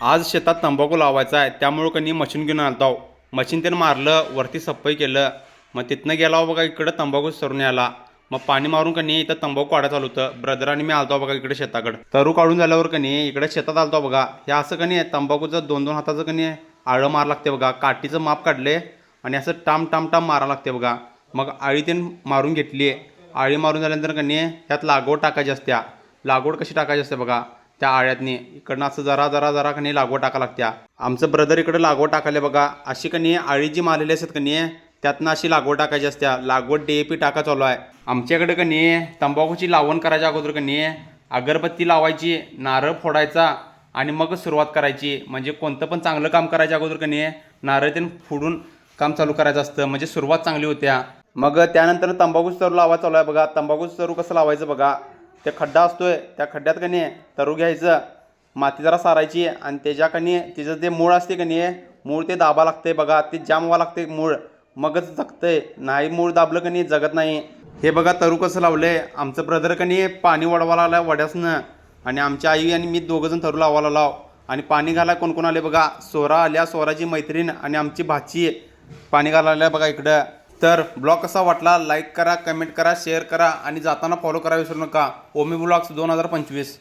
आज शेतात तंबाखू लावायचा आहे त्यामुळं कनी मशीन घेऊन आलतो मशीन त्यानं मारलं वरती सप्पई केलं. मग तिथनं गेला बघा इकडं तंबाखू सरून याला मग पाणी मारून कनी इथं तंबाखू काढायला चालू होतं. ब्रदर आणि मी आलतो बघा इकडे शेताकडं. तरू काढून झाल्यावर कनी इकडे शेतात आलतो बघा. हे असं कनी तंबाखूचं दोन दोन हाताचं कनी आळं मार लागते बघा. काठीचं माप काढले आणि असं टाम टाम टाम मारा लागते बघा. मग आळी ते मारून घेतली. आळी मारून झाल्यानंतर कनी त्यात लागवड टाकायची असत्या. लागवड कशी टाकायची असते बघा. त्या आळ्यातनी. इकडनं असं जरा जरा जरा कनी लागवड टाका लागत्या. आमचं ब्रदर इकडं लागवड टाकायला बघा. अशी कनी आळी जी मारलेली असतात कनी त्यातनं अशी लागवड टाकायची असत्या. लागवड डी ए पी टाका चालू आहे. आमच्याकडे कनी तंबाखूची लावण करायच्या अगोदर कनी अगरबत्ती लावायची नारळ फोडायचा आणि मग सुरुवात करायची. म्हणजे कोणतं पण चांगलं काम करायच्या अगोदर कनी नारळ त्यानं फोडून काम चालू करायचं असतं. म्हणजे सुरुवात चांगली होत्या. मग त्यानंतर तंबाखू सरू लावायचं चालू आहे बघा. तंबाखू तरू कसं लावायचं बघा. ते खड्डा असतोय त्या खड्ड्यात कनी तरू घ्यायचं. माती जरा सारायची आणि त्याच्या कनी तिचं जे मूळ असते कनी मूळ ते दाबा लागते बघा ते जाम व्हावं लागते मूळ. मगच जगतंय नाही मूळ दाबलं कनी जगत नाही. हे बघा तरू कसं लावलंय आमचं ब्रदर कनी पाणी वडवायला आलं वड्यासनं. आणि आमच्या आई आणि मी दोघंजण तरू लावायला लाव आणि पाणी घालाय कोण कोण आले बघा सोरा आल्या सोराची मैत्रीण आणि आमची भाची. पाणी घालायला बघा इकडं. तर ब्लॉग कसा वाटला लाईक करा कमेंट करा शेअर करा आणि जाताना फॉलो करा विसरू नका. ओमी ब्लॉग्स दोन हजार पंचवीस.